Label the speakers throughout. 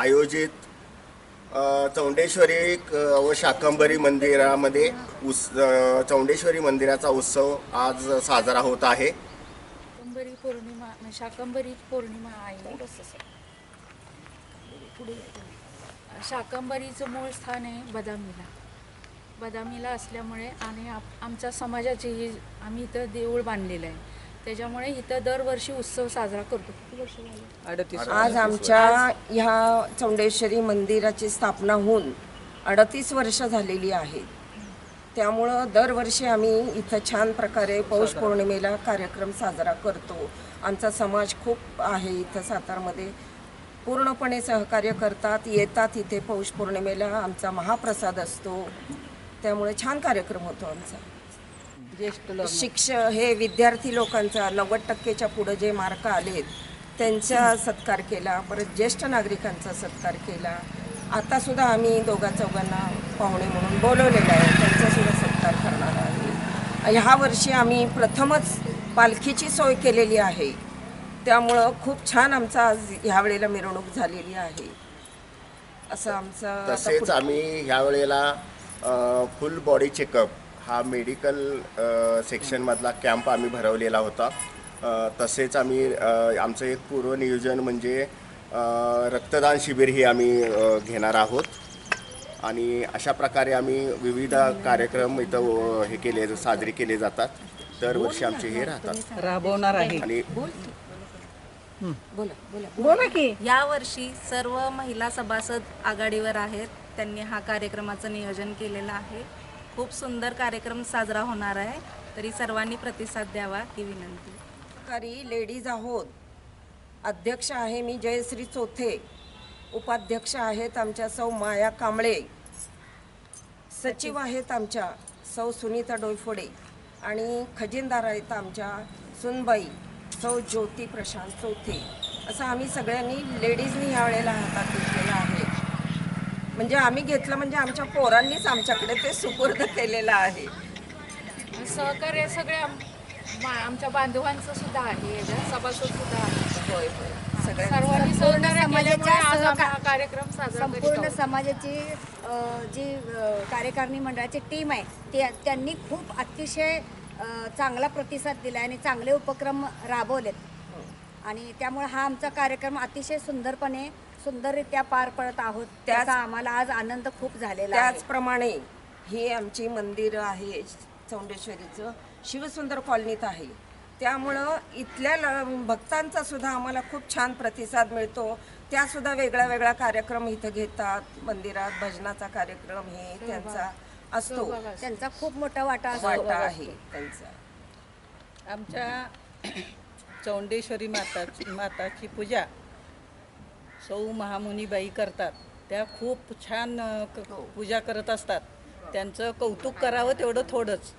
Speaker 1: आयोजित चौंडेश्वरी व शाकंबरी मंदिरामध्ये उस चौंडेश्वरी मंदिराचा उत्सव आज साजरा होत आहे.
Speaker 2: शाकंबरी पौर्णिमा म्हणजे शाकंबरी पौर्णिमा आहे. शाकंबरीचं मूळ स्थान आहे बदामीला. बदामीला असल्यामुळे आणि आप- आमच्या समाजाची ही आम्ही इथं देऊळ बांधलेलं आहे. त्याच्यामुळे इथं दरवर्षी उत्सव साजरा करतो. किती वर्ष झाली
Speaker 3: आज आमच्या ह्या चौंडेश्वरी मंदिराची स्थापना होऊन अडतीस वर्ष झालेली आहेत त्यामुळं दरवर्षी आम्ही इथं छान प्रकारे पौष पौर्णिमेला कार्यक्रम साजरा करतो. आमचा समाज खूप आहे इथं सातारमध्ये. पूर्णपणे सहकार्य करतात येतात इथे पौष पौर्णिमेला. आमचा महाप्रसाद असतो. त्यामुळे छान कार्यक्रम होतो आमचा. शिक्ष हे विद्यार्थी लोकांचा नव्वद टक्केच्या पुढे जे मार्क आलेत त्यांचा सत्कार केला परत ज्येष्ठ नागरिकांचा सत्कार केला. आता सुद्धा आम्ही दोघा चौघांना पाहुणे म्हणून बोलवलेलं आहे. त्यांचा सुद्धा सत्कार करणार आहे. ह्या वर्षी आम्ही प्रथमच पालखीची सोय केलेली आहे. त्यामुळं खूप छान आमचा आज ह्या वेळेला मिरवणूक झालेली आहे. असं आमचं
Speaker 1: तसेच आम्ही ह्या वेळेला फुल बॉडी चेकअप हा मेडिकल सेक्शनमधला कॅम्प आम्ही भरवलेला होता. तसेच आम्ही आमचं एक पूर्वनियोजन म्हणजे रक्तदान शिबिरही आम्ही अ, घेणार आहोत. आणि अशा प्रकारे आम्ही विविध कार्यक्रम इथं हे केले साजरे केले जातात. दरवर्षी आमचे हे राहतात.
Speaker 4: राबवणार आहे.
Speaker 1: आणि
Speaker 3: बोला बोला
Speaker 4: बोला. की.
Speaker 5: यावर्षी सर्व महिला सभासद आघाडीवर आहेत. त्यांनी हा कार्यक्रमाचं नियोजन केलेलं आहे. खूप सुंदर कार्यक्रम साजरा होणार आहे. तरी सर्वांनी प्रतिसाद द्यावा ही विनंती.
Speaker 3: खरी लेडीज आहोत. अध्यक्ष आहे मी जयश्री चोथे. उपाध्यक्ष आहेत आमच्या सौ माया कांबळे. सचिव आहेत आमच्या सौ सुनीता डोयफोडे आणि खजिनदार आहेत आमच्या सुनबाई सौ ज्योती प्रशांत चौथे. असं आम्ही सगळ्यांनी लेडीजनी ह्या वेळेला हातात घेतलेलं म्हणजे आम्ही घेतलं म्हणजे आमच्या पोरांनीच आमच्याकडे ते सुपूर्द केलेलं आहे.
Speaker 2: सहकार्य सगळ्या मा- आमच्या बांधवांचं सुद्धा आहे याच्यात सभासद सुद्धा आहे.
Speaker 3: होय होय. सगळ्या
Speaker 2: सर्वांनी सहकार्य
Speaker 6: समाजाच्या
Speaker 2: केल्यामुळे आज आम्ही
Speaker 6: सहका-
Speaker 2: हा कार्यक्रम साजरा करीत
Speaker 6: संपूर्ण
Speaker 2: आहोत.
Speaker 6: समाजाची अ, जी अ, कार्यकारिणी मंडळाची टीम आहे ते त्यांनी खूप अतिशय अ, चांगला प्रतिसाद दिला आणि चांगले उपक्रम राबवलेत. आणि त्यामुळे हा आमचा कार्यक्रम अतिशय सुंदरपणे सुंदररित्या पार पडत आहोत
Speaker 3: त्याच-
Speaker 6: आम्हाला आज आनंद खूप झालेला आहे.
Speaker 3: त्याचप्रमाणे ही आमची मंदिर आहे चौंडेश्वरीचं शिवसुंदर कॉलनीत आहे. त्यामुळं इथल्या ल- भक्तांचा सुद्धा आम्हाला खूप छान प्रतिसाद मिळतो. त्या सुद्धा वेगळा वेगळा कार्यक्रम इथं घेतात मंदिरात भजनाचा कार्यक्रम हे त्यांचा असतो.
Speaker 6: त्यांचा खूप मोठा वाटा
Speaker 3: वाटा आहे त्यांचा.
Speaker 4: आमच्या चौंडेश्वरी माताची माताची पूजा सौ महामुनीबाई करतात. त्या खूप छान क- पूजा करत असतात. त्यांचं कौतुक करावं तेवढं थोडंच.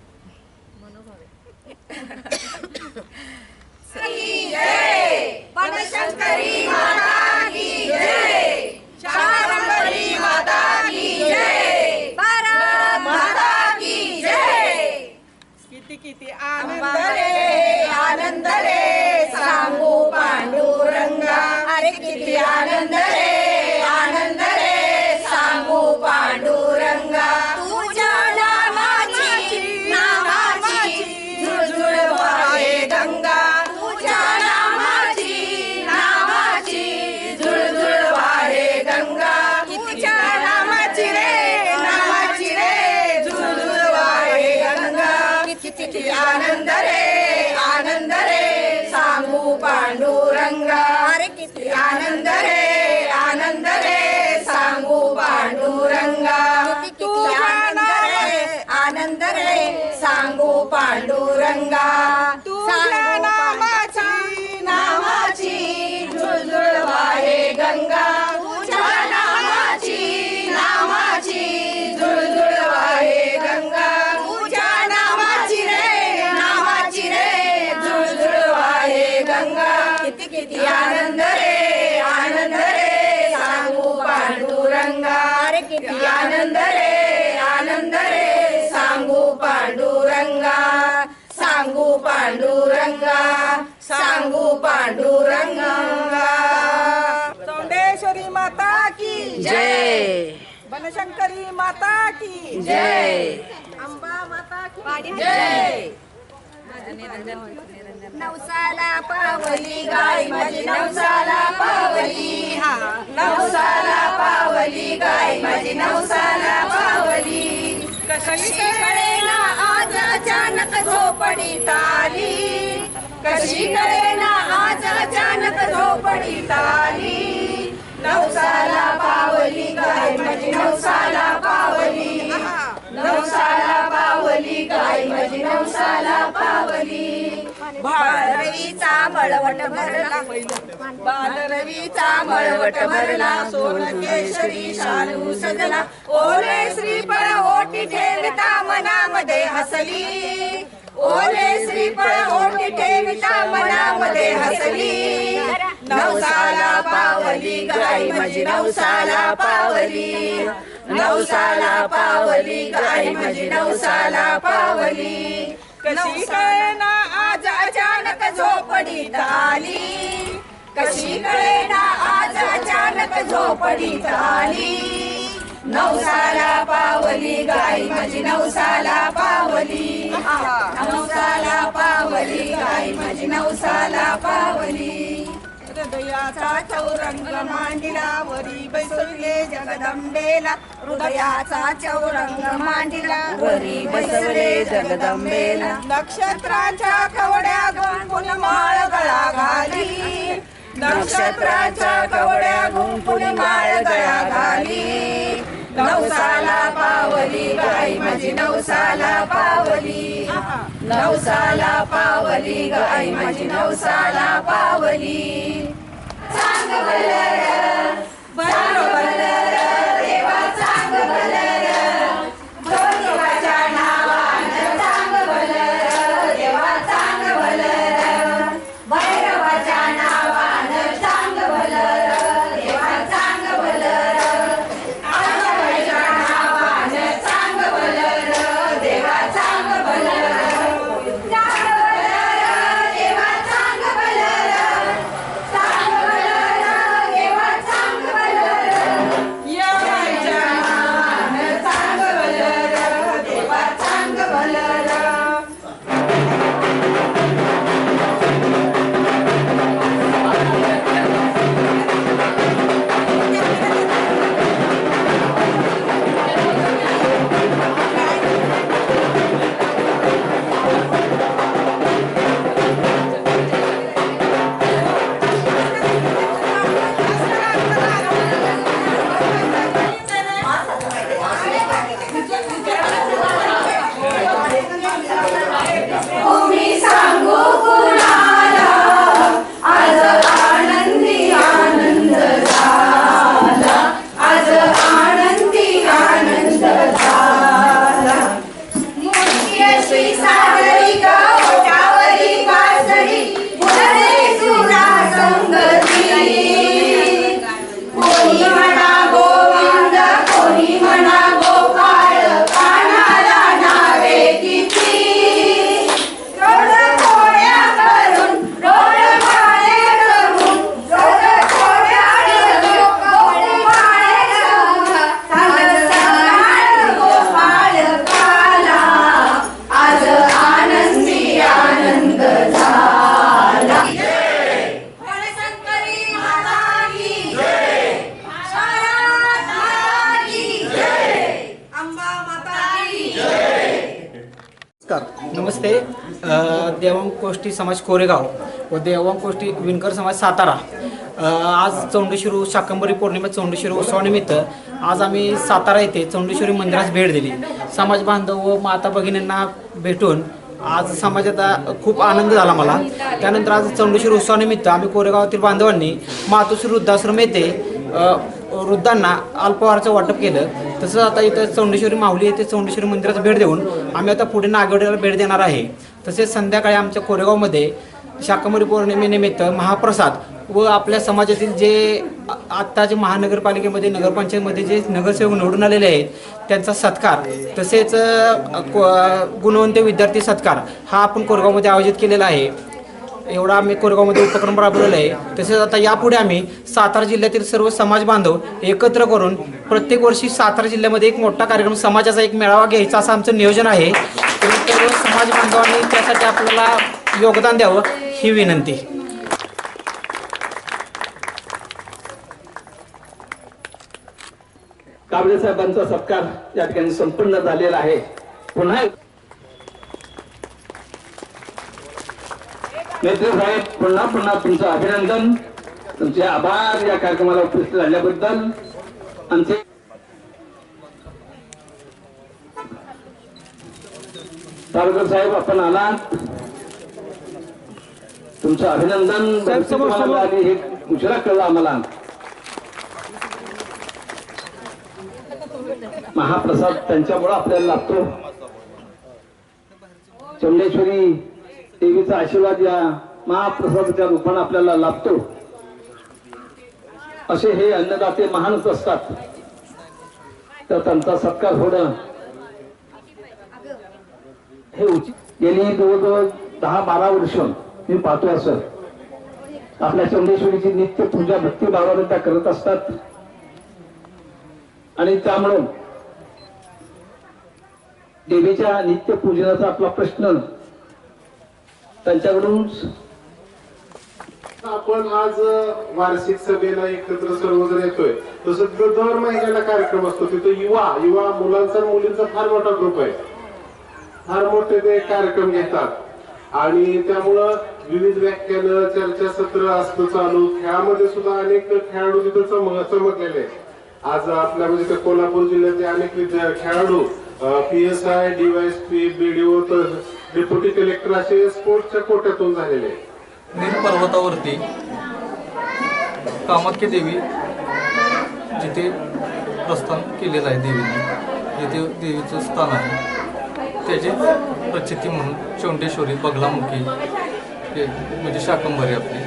Speaker 4: किती किती आनंद रे. आनंद रे.
Speaker 6: आनंद रे आनंद रे सांगू पांडुरंगा. आनंद रे आनंद रे सांगू पांडुरंगा.
Speaker 3: आनंद रे आनंद रे सांगू पांडुरंगा.
Speaker 6: तुझ्या नामाची नामाची झुळझुळ वाहे गंगा. पांडुरंगा सांगू पांडुरंगा. चौंडेश्वरी माता की जय. बनशंकरी माता की जय. अंबा माता की जय.
Speaker 3: नवसाला पावली
Speaker 6: गाय माझी नवसाला पावली. हा नवसाला पावली गाय माझी नवसाला पावली. अचानक झोपडी ताली. कशी करेना आज अचानक झोपडी ताली. नवसाला पावली गाय माझी म्हणजे नवसाला पावली. नवसाला पावली गाय माझी म्हणजे नवसाला पावली. बालरवीचा मळवट भरला. बालरवीचा मळवट भरला. सोन केशरी शालू सजला. ओले श्रीफळ ओटी ठेवता मनामध्ये हसली. ओले श्रीफळ ओटी ठेवता मनामध्ये हसली. नवसाला पावली गाई माझी नवसाला पावली. नवसाला पावली गाई माझी नवसाला पावली. कशी कळणार झोपडीत आली. कशी कळेना आज अचानक झोपडीत आली. नवसाला पावली गाय माझी नवसाला पावली. नवसाला पावली गाय माझी नवसाला पावली. हृदयाचा चौरंग मांडिला वरी बैसवले जगदंबेला. हृदयाचा चौरंग मांडिला वरी बैसवले जगदंबेला. नक्षत्राच्या कवड्या गुंफून माळ गळा घाली. नक्षत्राच्या कवड्या गुंफून माळ गळा घाली. नवसाला पावली बाई माझी नवसाला पावली. नवसाला पावली ग आई माझी नवसाला पावली. चांग भलर चांग देवा चांग भलर
Speaker 7: गोष्टी समाज कोरेगाव व देवांगकोष्टी विणकर समाज सातारा. आज चौंडेश्वरी शाकंभरी पौर्णिमा चौंडेश्वरी उत्सवानिमित्त आज आम्ही सातारा येथे चौंडेश्वरी मंदिरास भेट दिली. समाज बांधव व माता भगिनींना भेटून आज समाजात खूप आनंद झाला मला. त्यानंतर आज चौंडेश्वरी उत्सवानिमित्त आम्ही कोरेगावातील बांधवांनी मातोश्री वृद्धाश्रम येथे वृद्धांना अल्पवारचं वाटप केलं. तसंच आता इथं चौंडेश्वरी माहुली येथे चौंडेश्वरी मंदिरात भेट देऊन आम्ही आता पुढे नागवड्याला भेट देणार आहे. तसेच संध्याकाळी आमच्या कोरेगावमध्ये शाकंभरी पौर्णिमेनिमित्त महाप्रसाद व आपल्या समाजातील जे आत्ता जे महानगरपालिकेमध्ये नगरपंचायतमध्ये जे नगरसेवक निवडून आलेले आहेत त्यांचा सत्कार तसेच को- गुणवंत विद्यार्थी सत्कार हा आपण कोरेगावमध्ये आयोजित केलेला आहे. एवढा आम्ही कोरेगावमध्ये उपक्रम राबवलेला आहे. तसेच आता यापुढे आम्ही सातारा जिल्ह्यातील सर्व समाज बांधव एकत्र करून प्रत्येक वर्षी सातारा जिल्ह्यामध्ये एक मोठा कार्यक्रम समाजाचा एक मेळावा घ्यायचा असं आमचं नियोजन आहे. सर्व समाज बांधवांनी त्यासाठी आपल्याला योगदान द्यावं ही विनंती.
Speaker 8: कांबळे साहेबांचा सत्कार या ठिकाणी संपन्न झालेला आहे. पुन्हा एक- नेते साहेब पुन्हा पुन्हा तुमचं अभिनंदन. तुमचे आभार या कार्यक्रमाला उपस्थित झाल्याबद्दल. आमचे तालुकर साहेब आपण आलात. तुमचं अभिनंदन. आणि हे उशिरा कळलं आम्हाला. महाप्रसाद त्यांच्यामुळं आपल्याला लाभतो. चंडेश्वरी देवीचा आशीर्वाद या महाप्रसादाच्या रूपाने आपल्याला लाभतो. असे हे अन्नदाते महानच असतात. तर त्यांचा सत्कार होणं हे उचित. गेली जवळजवळ दहा बारा वर्ष मी पाहतो असं. आपल्या चंडेश्वरीची नित्य पूजा भक्तिभावाने त्या करत असतात. आणि त्यामुळं देवीच्या नित्य पूजनाचा आपला प्रश्न त्यांच्याकडून
Speaker 9: आपण आज वार्षिक सभेला एकत्र सर्वजण येतोय. तसं दर महिन्याला कार्यक्रम असतो. तिथं युवा युवा मुलांचा मुलींचा फार मोठा ग्रुप आहे. फार मोठे ते कार्यक्रम घेतात. आणि त्यामुळं विविध व्याख्यानं चर्चासत्र असतं चालू. खेळामध्ये सुद्धा अनेक खेळाडू तिथं चमकलेले आहेत. आज आपल्या म्हणजे ते कोल्हापूर जिल्ह्यातले अनेक विद्या- खेळाडू P S I DYSP BDO तर डेप्युटी कलेक्टर असे स्पोर्ट्सच्या कोट्यातून झालेले आहेत.
Speaker 10: पर्वतावरती कामाख्या देवी जिथे प्रस्थान केलेलं आहे देवीने जिथे देवीचं स्थान आहे. त्याची प्रचिती म्हणून चौंडेश्वरी बगलामुखी ते म्हणजे शाकंभरी आपली.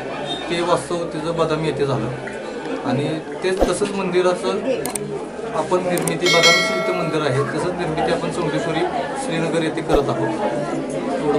Speaker 10: ते वास्तव तिचं बदामी येथे झालं. आणि तेच तसंच मंदिराचं आपण निर्मिती बदामी इथं मंदिर आहे. तसंच निर्मिती आपण चौंडेश्वरी श्रीनगर येथे करत आहोत. एवढं